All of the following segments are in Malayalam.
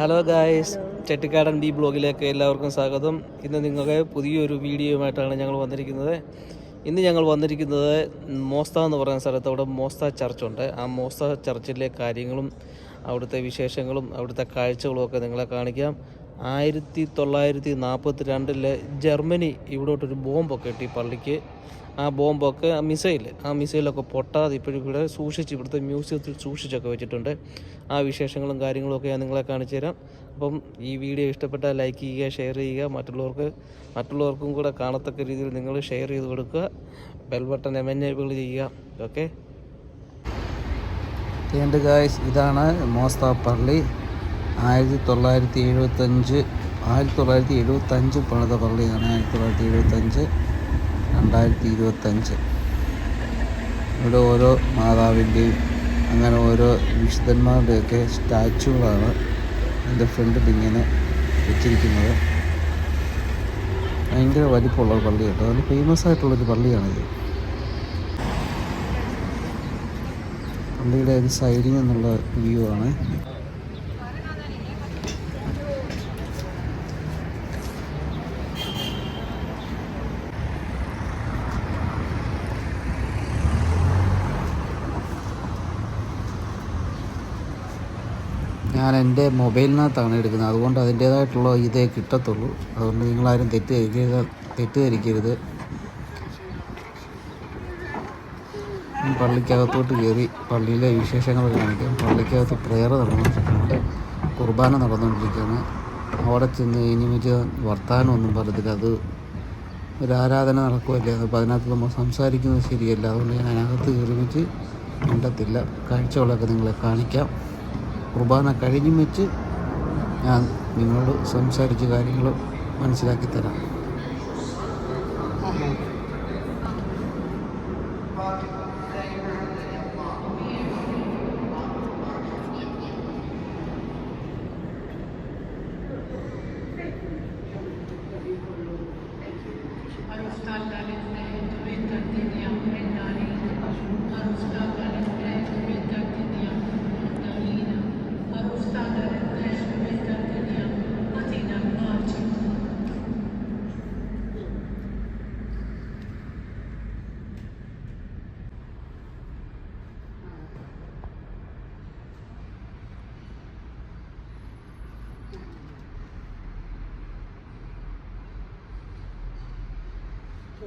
ഹലോ ഗായ്സ് ചെട്ടിക്കാടൻ ബി ബ്ലോഗിലേക്ക് എല്ലാവർക്കും സ്വാഗതം. ഇന്ന് നിങ്ങൾക്ക് പുതിയൊരു വീഡിയോയുമായിട്ടാണ് ഞങ്ങൾ വന്നിരിക്കുന്നത്. ഇന്ന് ഞങ്ങൾ വന്നിരിക്കുന്നത് മോസ്ത എന്ന് പറയുന്ന സ്ഥലത്ത് അവിടെ മോസ്ത ചർച്ചുണ്ട്. ആ മോസ്ത ചർച്ചിലെ കാര്യങ്ങളും അവിടുത്തെ വിശേഷങ്ങളും അവിടുത്തെ കാഴ്ചകളും ഒക്കെ നിങ്ങളെ കാണിക്കാം. ആയിരത്തി തൊള്ളായിരത്തി നാൽപ്പത്തി രണ്ടിൽ ജർമ്മനി ഇവിടോട്ടൊരു ബോംബൊക്കെ ഇട്ടി പള്ളിക്ക്. ആ ബോംബൊക്കെ ആ മിസൈൽ ആ മിസൈലൊക്കെ പൊട്ടാതെ ഇപ്പോഴും ഇവിടെ സൂക്ഷിച്ച് ഇവിടുത്തെ മ്യൂസിയത്തിൽ സൂക്ഷിച്ചൊക്കെ വെച്ചിട്ടുണ്ട്. ആ വിശേഷങ്ങളും കാര്യങ്ങളും ഒക്കെ ഞാൻ നിങ്ങളെ കാണിച്ചു തരാം. അപ്പം ഈ വീഡിയോ ഇഷ്ടപ്പെട്ടാൽ ലൈക്ക് ചെയ്യുക ഷെയർ ചെയ്യുക. മറ്റുള്ളവർക്ക് മറ്റുള്ളവർക്കും കൂടെ കാണത്തക്ക രീതിയിൽ നിങ്ങൾ ഷെയർ ചെയ്ത് കൊടുക്കുക. ബെൽ ബട്ടൺ എമനേബിൾ ചെയ്യുക. ഓക്കെ? എന്റെ ഗായ്സ് ഇതാണ് മോസ്ത പള്ളി. ആയിരത്തി തൊള്ളായിരത്തി എഴുപത്തഞ്ച് ആയിരത്തി തൊള്ളായിരത്തി എഴുപത്തഞ്ച് പണിത പള്ളിയാണ് ആയിരത്തി തൊള്ളായിരത്തി എഴുപത്തഞ്ച്. രണ്ടായിരത്തി ഇരുപത്തഞ്ച് ഇവിടെ ഓരോ മാതാവിന്റെയും അങ്ങനെ ഓരോ വിശുദ്ധന്മാരുടെയൊക്കെ സ്റ്റാച്ചുകളാണ് എന്റെ ഫ്രണ്ടിൽ ഇങ്ങനെ വെച്ചിരിക്കുന്നത്. ഭയങ്കര വലിപ്പമുള്ള ഒരു പള്ളി കേട്ടോ. അതിൽ ഫേമസ് ആയിട്ടുള്ളൊരു പള്ളിയാണിത്. പള്ളിയുടെ ഒരു സൈഡിൽ നിന്നുള്ള വ്യൂ ആണ്. ഞാൻ എന്റെ മൊബൈലിനകത്താണ് എടുക്കുന്നത്. അതുകൊണ്ട് അതിന്റേതായിട്ടുള്ള ഇതേ കിട്ടത്തുള്ളൂ. അതുകൊണ്ട് നിങ്ങളാരും തെറ്റിദ്ധരിക്കരുത് തെറ്റിദ്ധരിക്കരുത് പള്ളിക്കകത്തോട്ട് കയറി പള്ളിയിലെ വിശേഷങ്ങൾ കാണിക്കാം. പള്ളിക്കകത്ത് പ്രയർ നടന്നുകൊണ്ടിരിക്കുകയാണ് കുർബാന നടന്നുകൊണ്ടിരിക്കുകയാണ്. അവിടെ ചെന്ന് ഇനിമിച്ച് വർത്തമാനമൊന്നും പറയത്തില്ല. അത് ഒരു ആരാധന നടക്കുമല്ലേ അപ്പോൾ അതിനകത്ത് നമ്മൾ സംസാരിക്കുന്നത് ശരിയല്ല. അതുകൊണ്ട് ഞാൻ അതിനകത്ത് കയറി വെച്ച് കണ്ടെത്തില്ല കാഴ്ചകളൊക്കെ നിങ്ങളെ കാണിക്കാം. കുർബാന കഴിഞ്ഞും വെച്ച് ഞാൻ നിങ്ങളോട് സംസാരിച്ച് കാര്യങ്ങൾ മനസ്സിലാക്കി തരാം.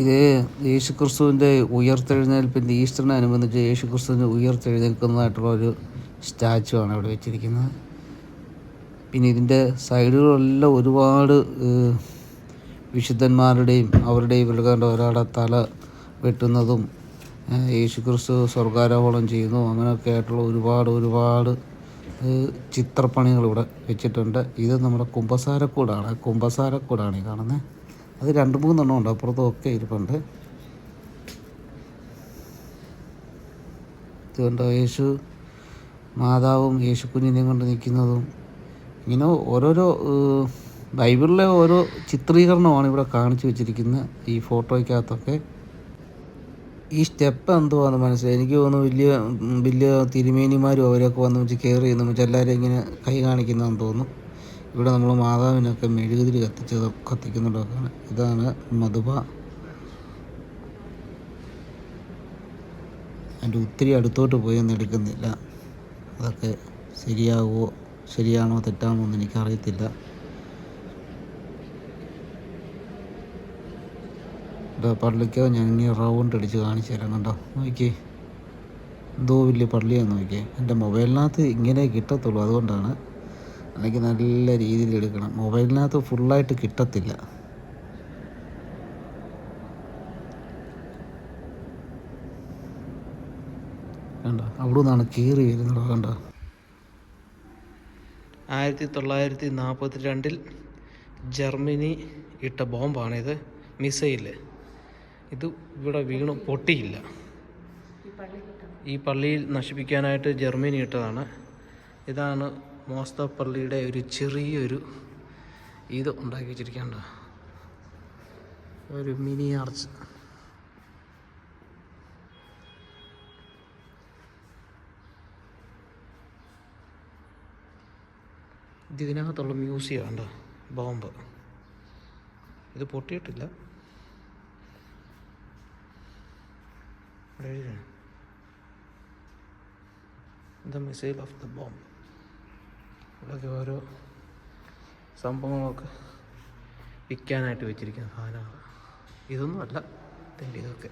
ഇത് യേശുക്രിസ്തുവിന്റെ ഉയർത്തെഴുന്നേൽപ്പിന്റെ ഈസ്റ്ററിനനുബന്ധിച്ച് യേശുക്രിസ്തുവിന്റെ ഉയർത്തെഴുന്നേൽക്കുന്നതായിട്ടുള്ള ഒരു സ്റ്റാച്ചു ആണ് ഇവിടെ വെച്ചിരിക്കുന്നത്. പിന്നെ ഇതിന്റെ സൈഡുകളെല്ലാം ഒരുപാട് വിശുദ്ധന്മാരുടെയും അവരുടെയും ഇവരുടെ ഒരാളുടെ തല വെട്ടുന്നതും യേശുക്രിസ്തു സ്വർഗാരോഹണം ചെയ്യുന്നു. അങ്ങനെയൊക്കെ ആയിട്ടുള്ള ഒരുപാട് ഒരുപാട് ചിത്രപ്പണികൾ ഇവിടെ വെച്ചിട്ടുണ്ട്. ഇത് നമ്മുടെ കുമ്പസാരക്കൂടാണ് കുമ്പസാരക്കൂടാണ് ഈ കാണുന്നത്. അത് രണ്ട് മൂന്നെണ്ണം ഉണ്ട്. അപ്പുറത്തും ഒക്കെ ഇരിപ്പുണ്ട്. ഇതുകൊണ്ടോ യേശു മാതാവും യേശു കുഞ്ഞിനെയും കൊണ്ട് നിൽക്കുന്നതും ഇങ്ങനെ ഓരോരോ ബൈബിളിലെ ഓരോ ചിത്രീകരണമാണ് ഇവിടെ കാണിച്ചു വെച്ചിരിക്കുന്നത് ഈ ഫോട്ടോയ്ക്കകത്തൊക്കെ. ഈ സ്റ്റെപ്പ് എന്തുവാന്ന് മനസ്സിലായി? എനിക്ക് തോന്നുന്നു വലിയ വലിയ തിരുമേനിമാരും അവരൊക്കെ വന്ന് വെച്ച് കയറി ചെയ്യുന്നു. എല്ലാവരും ഇങ്ങനെ കൈ കാണിക്കുന്നതെന്ന് തോന്നുന്നു. ഇവിടെ നമ്മൾ മാതാവിനൊക്കെ മെഴുകുതിരി കത്തിച്ചത് കത്തിക്കുന്നുണ്ടൊക്കെയാണ് ഇതാണ് മധുബ അതിന്റെ ഒത്തിരി അടുത്തോട്ട് പോയി ഒന്നും എടുക്കുന്നില്ല. അതൊക്കെ ശരിയാകുമോ ശരിയാണോ തെറ്റാണോ എന്ന് എനിക്കറിയത്തില്ല. പള്ളിക്കോ ഞാൻ ഇനി റൗണ്ട് അടിച്ച് കാണിച്ചു തരാം കണ്ടോ. നോക്കിയേ. എന്തോ വലിയ പള്ളിയാണ് നോക്കിയേ. എന്റെ മൊബൈലിനകത്ത് ഇങ്ങനെ കിട്ടത്തുള്ളൂ. അതുകൊണ്ടാണ് അല്ലെങ്കിൽ നല്ല രീതിയിൽ എടുക്കണം. മൊബൈലിനകത്ത് ഫുള്ളായിട്ട് കിട്ടത്തില്ല. കണ്ട? അവിടെ നിന്നാണ് കീറി വരുന്നത് കണ്ട? ആയിരത്തി തൊള്ളായിരത്തി നാൽപ്പത്തി രണ്ടിൽ ജർമ്മനി ഇട്ട ബോംബാണിത്. മിസൈൽ. ഇത് ഇവിടെ വീണ് പൊട്ടിയില്ല. ഈ പള്ളിയിൽ നശിപ്പിക്കാനായിട്ട് ജർമ്മനി ഇട്ടതാണ്. ഇതാണ് മോസ്ത പള്ളിയുടെ ഒരു ചെറിയൊരു ഇത് ഉണ്ടാക്കി വെച്ചിരിക്കേണ്ട ഒരു മിനി ആർച്ച്. ഇത് ഇതിനകത്തുള്ള മ്യൂസിയം ഉണ്ട് ബോംബ്. ഇത് പൊട്ടിയിട്ടില്ല. The missile of the bomb ഇവിടെയൊക്കെ ഓരോ സംഭവങ്ങളൊക്കെ വിൽക്കാനായിട്ട് വെച്ചിരിക്കുന്ന സാധനമാണ് ഇതൊന്നും അല്ല ഇതിന്റെ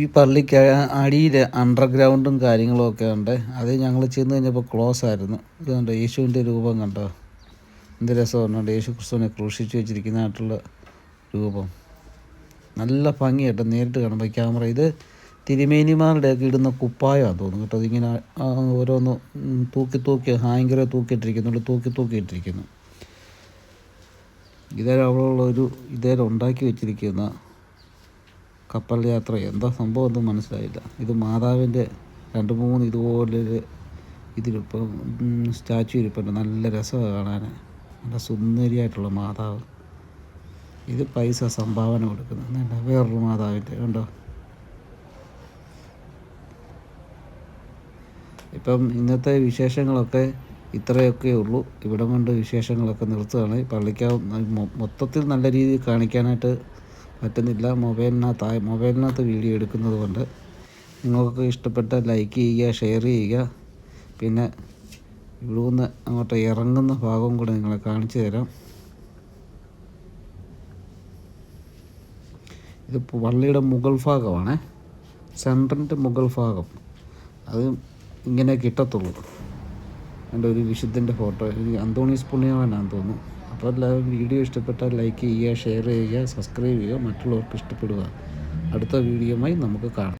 ഈ പള്ളിക്ക് അടിയിൽ അണ്ടർഗ്രൗണ്ടും കാര്യങ്ങളൊക്കെ ഉണ്ട്. അത് ഞങ്ങൾ ചെന്ന് കഴിഞ്ഞപ്പോൾ ക്ലോസ് ആയിരുന്നു. ഇത് കണ്ടോ യേശുവിന്റെ രൂപം കണ്ടോ? എന്ത് രസമാണ് യേശു ക്രിസ്തുവിനെ ക്രൂശിച്ച് വെച്ചിരിക്കുന്നതായിട്ടുള്ള രൂപം. നല്ല ഭംഗിയായിട്ട് നേരിട്ട് കാണുമ്പോൾ ക്യാമറ ഇത് തിരുമേനിമാരുടെയൊക്കെ ഇടുന്ന കുപ്പായമാണ് തോന്നുന്നു കേട്ടോ. ഇതിങ്ങനെ ഓരോന്ന് തൂക്കി തൂക്കി ഹാങ്കറെ തൂക്കിയിട്ടിരിക്കുന്നുണ്ട്. തൂക്കി തൂക്കിയിട്ടിരിക്കുന്നു. ഇതേ അവിടെയുള്ള ഒരു ഇതേ ഉണ്ടാക്കി വെച്ചിരിക്കുന്ന കപ്പൽ യാത്ര. എന്താ സംഭവം ഒന്നും മനസ്സിലായില്ല. ഇത് മാതാവിന്റെ രണ്ട് മൂന്ന് ഇതുപോലൊരു ഇതിലിപ്പം സ്റ്റാച്ചു ഇരിപ്പുണ്ട്. നല്ല രസമാണ് കാണാൻ നല്ല സുന്ദരിയായിട്ടുള്ള മാതാവ്. ഇത് പൈസ സംഭാവന കൊടുക്കുന്നത്. വേണ്ട വേറൊരു മാതാവിന്റെ ഉണ്ടോ ഇപ്പം ഇന്നത്തെ വിശേഷങ്ങളൊക്കെ ഇത്രയൊക്കെ ഉള്ളൂ. ഇവിടം കൊണ്ട് വിശേഷങ്ങളൊക്കെ നിർത്തുകയാണ്. പള്ളിക്ക മൊത്തത്തിൽ നല്ല രീതിയിൽ കാണിക്കാനായിട്ട് പറ്റുന്നില്ല. മൊബൈലിനകത്ത് മൊബൈലിനകത്ത് വീഡിയോ എടുക്കുന്നത് കൊണ്ട് നിങ്ങൾക്ക് ഇഷ്ടപ്പെട്ട ലൈക്ക് ചെയ്യുക ഷെയർ ചെയ്യുക. പിന്നെ ഇവിടുന്ന് അങ്ങോട്ട് ഇറങ്ങുന്ന ഭാഗം കൂടെ നിങ്ങളെ കാണിച്ചു തരാം. ഇത് പള്ളിയുടെ മുകൾ ഭാഗമാണേ. സെന്ററിന്റെ മുകൾ ഭാഗം. അത് ഇങ്ങനെ കിട്ടത്തുള്ളൂ. എന്റെ ഒരു വിശുദ്ധന്റെ ഫോട്ടോ. അന്തോണീസ് പുണ്യവാനാന്ന് തോന്നുന്നു. അപ്പോൾ എല്ലാവരും വീഡിയോ ഇഷ്ടപ്പെട്ടാൽ ലൈക്ക് ചെയ്യുക ഷെയർ ചെയ്യുക സബ്സ്ക്രൈബ് ചെയ്യുക മറ്റുള്ളവർക്ക് ഇഷ്ടപ്പെടുക. അടുത്ത വീഡിയോയുമായി നമുക്ക് കാണാം.